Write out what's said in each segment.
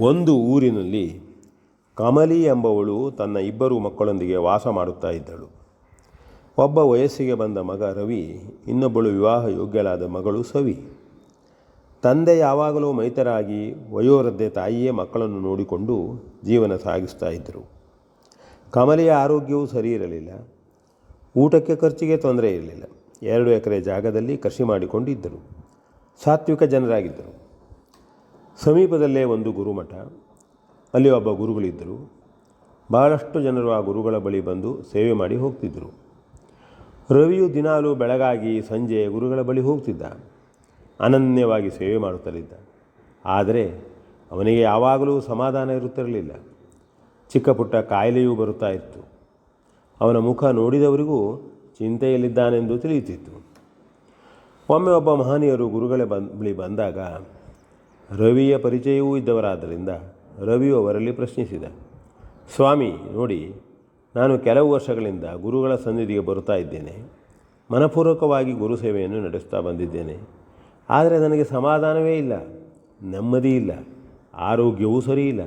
ಒಂದು ಊರಿನಲ್ಲಿ ಕಮಲಿ ಎಂಬವಳು ತನ್ನ ಇಬ್ಬರು ಮಕ್ಕಳೊಂದಿಗೆ ವಾಸ ಮಾಡುತ್ತಾ ಇದ್ದಳು. ಒಬ್ಬ ವಯಸ್ಸಿಗೆ ಬಂದ ಮಗ ರವಿ, ಇನ್ನೊಬ್ಬಳು ವಿವಾಹ ಯೋಗ್ಯಳಾದ ಮಗಳು ಸವಿ. ತಂದೆ ಯಾವಾಗಲೂ ಮೈತರಾಗಿ ವಯೋವೃದ್ಧೆ ತಾಯಿಯೇ ಮಕ್ಕಳನ್ನು ನೋಡಿಕೊಂಡು ಜೀವನ ಸಾಗಿಸ್ತಾ ಇದ್ದರು. ಕಮಲಿಯ ಆರೋಗ್ಯವೂ ಸರಿ ಇರಲಿಲ್ಲ. ಊಟಕ್ಕೆ ಖರ್ಚಿಗೆ ತೊಂದರೆ ಇರಲಿಲ್ಲ. ಎರಡು ಎಕರೆ ಜಾಗದಲ್ಲಿ ಕೃಷಿ ಮಾಡಿಕೊಂಡಿದ್ದರು. ಸಾತ್ವಿಕ ಜನರಾಗಿದ್ದರು. ಸಮೀಪದಲ್ಲೇ ಒಂದು ಗುರುಮಠ. ಅಲ್ಲಿ ಒಬ್ಬ ಗುರುಗಳಿದ್ದರು. ಬಹಳಷ್ಟು ಜನರು ಆ ಗುರುಗಳ ಬಳಿ ಬಂದು ಸೇವೆ ಮಾಡಿ ಹೋಗ್ತಿದ್ದರು ರವಿಯು ದಿನಾಲು ಬೆಳಗಾಗಿ ಸಂಜೆ ಗುರುಗಳ ಬಳಿ ಹೋಗ್ತಿದ್ದ. ಅನನ್ಯವಾಗಿ ಸೇವೆ ಮಾಡುತ್ತಲಿದ್ದ. ಆದರೆ ಅವನಿಗೆ ಯಾವಾಗಲೂ ಸಮಾಧಾನ ಇರುತ್ತಿರಲಿಲ್ಲ. ಚಿಕ್ಕ ಪುಟ್ಟ ಕಾಯಿಲೆಯೂ ಬರುತ್ತಾ ಇತ್ತು. ಅವನ ಮುಖ ನೋಡಿದವರಿಗೂ ಚಿಂತೆಯಲ್ಲಿದ್ದಾನೆಂದು ತಿಳಿಯುತ್ತಿತ್ತು. ಒಮ್ಮೆ ಒಬ್ಬ ಮಹನೀಯರು ಗುರುಗಳ ಬಳಿ ಬಂದಾಗ ರವಿಯ ಪರಿಚಯವೂ ಇದ್ದವರಾದ್ದರಿಂದ ರವಿಯು ಅವರಲ್ಲಿ ಪ್ರಶ್ನಿಸಿದ, ಸ್ವಾಮಿ, ನೋಡಿ, ನಾನು ಕೆಲವು ವರ್ಷಗಳಿಂದ ಗುರುಗಳ ಸನ್ನಿಧಿಗೆ ಬರುತ್ತಾ ಇದ್ದೇನೆ. ಮನಪೂರ್ವಕವಾಗಿ ಗುರು ಸೇವೆಯನ್ನು ನಡೆಸ್ತಾ ಬಂದಿದ್ದೇನೆ. ಆದರೆ ನನಗೆ ಸಮಾಧಾನವೇ ಇಲ್ಲ, ನೆಮ್ಮದಿ ಇಲ್ಲ, ಆರೋಗ್ಯವೂ ಸರಿಯಿಲ್ಲ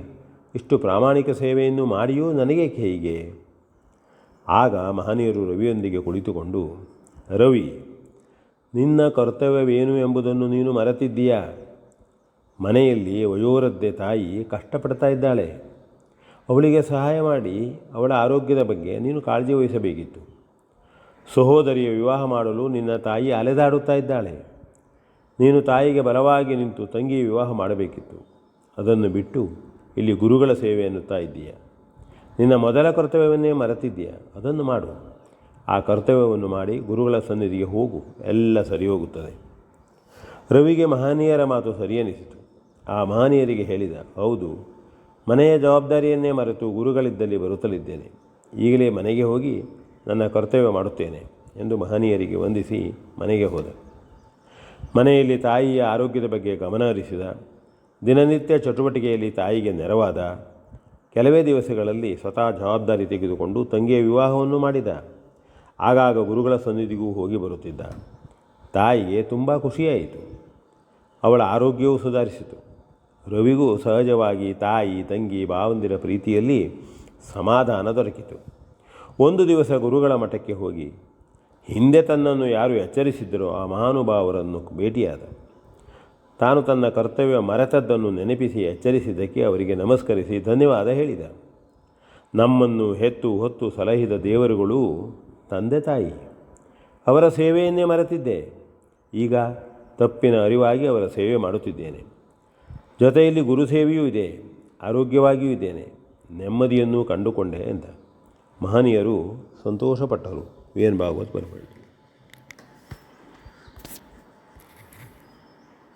ಇಷ್ಟು ಪ್ರಾಮಾಣಿಕ ಸೇವೆಯನ್ನು ಮಾಡಿಯೂ ನನಗೆ ಹೀಗೆ? ಆಗ ಮಹನೀಯರು ರವಿಯೊಂದಿಗೆ ಕುಳಿತುಕೊಂಡು, ರವಿ, ನಿನ್ನ ಕರ್ತವ್ಯವೇನು ಎಂಬುದನ್ನು ನೀನು ಮರೆತಿದ್ದೀಯಾ? ಮನೆಯಲ್ಲಿ ವಯೋವೃದ್ಧೆ ತಾಯಿ ಕಷ್ಟಪಡ್ತಾ ಇದ್ದಾಳೆ. ಅವಳಿಗೆ ಸಹಾಯ ಮಾಡಿ ಅವಳ ಆರೋಗ್ಯದ ಬಗ್ಗೆ ನೀನು ಕಾಳಜಿ ವಹಿಸಬೇಕಿತ್ತು. ಸಹೋದರಿಯ ವಿವಾಹ ಮಾಡಲು ನಿನ್ನ ತಾಯಿ ಅಲೆದಾಡುತ್ತಾ ಇದ್ದಾಳೆ. ನೀನು ತಾಯಿಗೆ ಬಲವಾಗಿ ನಿಂತು ತಂಗಿ ವಿವಾಹ ಮಾಡಬೇಕಿತ್ತು. ಅದನ್ನು ಬಿಟ್ಟು ಇಲ್ಲಿ ಗುರುಗಳ ಸೇವೆ ಎನ್ನುತ್ತಾ ಇದ್ದೀಯ. ನಿನ್ನ ಮೊದಲ ಕರ್ತವ್ಯವನ್ನೇ ಮರೆತಿದ್ದೀಯ. ಅದನ್ನು ಮಾಡು. ಆ ಕರ್ತವ್ಯವನ್ನು ಮಾಡಿ ಗುರುಗಳ ಸನ್ನಿಧಿಗೆ ಹೋಗು. ಎಲ್ಲ ಸರಿ ಹೋಗುತ್ತದೆ ರವಿಗೆ ಮಹನೀಯರ ಮಾತು ಸರಿಯನಿಸಿತು. ಆ ಮಹನೀಯರಿಗೆ ಹೇಳಿದ, ಹೌದು, ಮನೆಯ ಜವಾಬ್ದಾರಿಯನ್ನೇ ಮರೆತು ಗುರುಗಳಿದ್ದಲ್ಲಿ ಬರುತ್ತಲಿದ್ದೇನೆ. ಈಗಲೇ ಮನೆಗೆ ಹೋಗಿ ನನ್ನ ಕರ್ತವ್ಯ ಮಾಡುತ್ತೇನೆ ಎಂದು ಮಹನೀಯರಿಗೆ ವಂದಿಸಿ ಮನೆಗೆ ಹೋದ. ಮನೆಯಲ್ಲಿ ತಾಯಿಯ ಆರೋಗ್ಯದ ಬಗ್ಗೆ ಗಮನ ಹರಿಸಿದ, ದಿನನಿತ್ಯ ಚಟುವಟಿಕೆಯಲ್ಲಿ ತಾಯಿಗೆ ನೆರವಾದ, ಕೆಲವೇ ದಿವಸಗಳಲ್ಲಿ ಸ್ವತಃ ಜವಾಬ್ದಾರಿ ತೆಗೆದುಕೊಂಡು ತಂಗಿಯ ವಿವಾಹವನ್ನು ಮಾಡಿದ, ಆಗಾಗ ಗುರುಗಳ ಸನ್ನಿಧಿಗೂ ಹೋಗಿ ಬರುತ್ತಿದ್ದ. ತಾಯಿಗೆ ತುಂಬ ಖುಷಿಯಾಯಿತು. ಅವಳ ಆರೋಗ್ಯವೂ ಸುಧಾರಿಸಿತು. ರವಿಗೂ ಸಹಜವಾಗಿ ತಾಯಿ, ತಂಗಿ, ಭಾವಂದಿರ ಪ್ರೀತಿಯಲ್ಲಿ ಸಮಾಧಾನ ದೊರಕಿತು. ಒಂದು ದಿವಸ ಗುರುಗಳ ಮಠಕ್ಕೆ ಹೋಗಿ ಹಿಂದೆ ತನ್ನನ್ನು ಯಾರು ಎಚ್ಚರಿಸಿದ್ದರೋ ಆ ಮಹಾನುಭಾವರನ್ನು ಭೇಟಿಯಾದ. ತಾನು ತನ್ನ ಕರ್ತವ್ಯ ಮರೆತದ್ದನ್ನು ನೆನಪಿಸಿ ಎಚ್ಚರಿಸಿದ್ದಕ್ಕೆ ಅವರಿಗೆ ನಮಸ್ಕರಿಸಿ ಧನ್ಯವಾದ ಹೇಳಿದ. ನಮ್ಮನ್ನು ಹೆತ್ತು ಹೊತ್ತು ಸಲಹಿದ ದೇವರುಗಳು ತಂದೆ ತಾಯಿ. ಅವರ ಸೇವೆಯನ್ನೇ ಮರೆತಿದ್ದೆ. ಈಗ ತಪ್ಪಿನ ಅರಿವಾಗಿ ಅವರ ಸೇವೆ ಮಾಡುತ್ತಿದ್ದೇನೆ. ಜೊತೆಯಲ್ಲಿ ಗುರುಸೇವೆಯೂ ಇದೆ ಆರೋಗ್ಯವಾಗಿಯೂ ಇದ್ದೇನೆ ನೆಮ್ಮದಿಯನ್ನು ಕಂಡುಕೊಂಡೆ ಅಂತ ಮಹನೀಯರು ಸಂತೋಷಪಟ್ಟರು. ವಿ ಭಾಗವತ್ ಬರಬೇಡಿ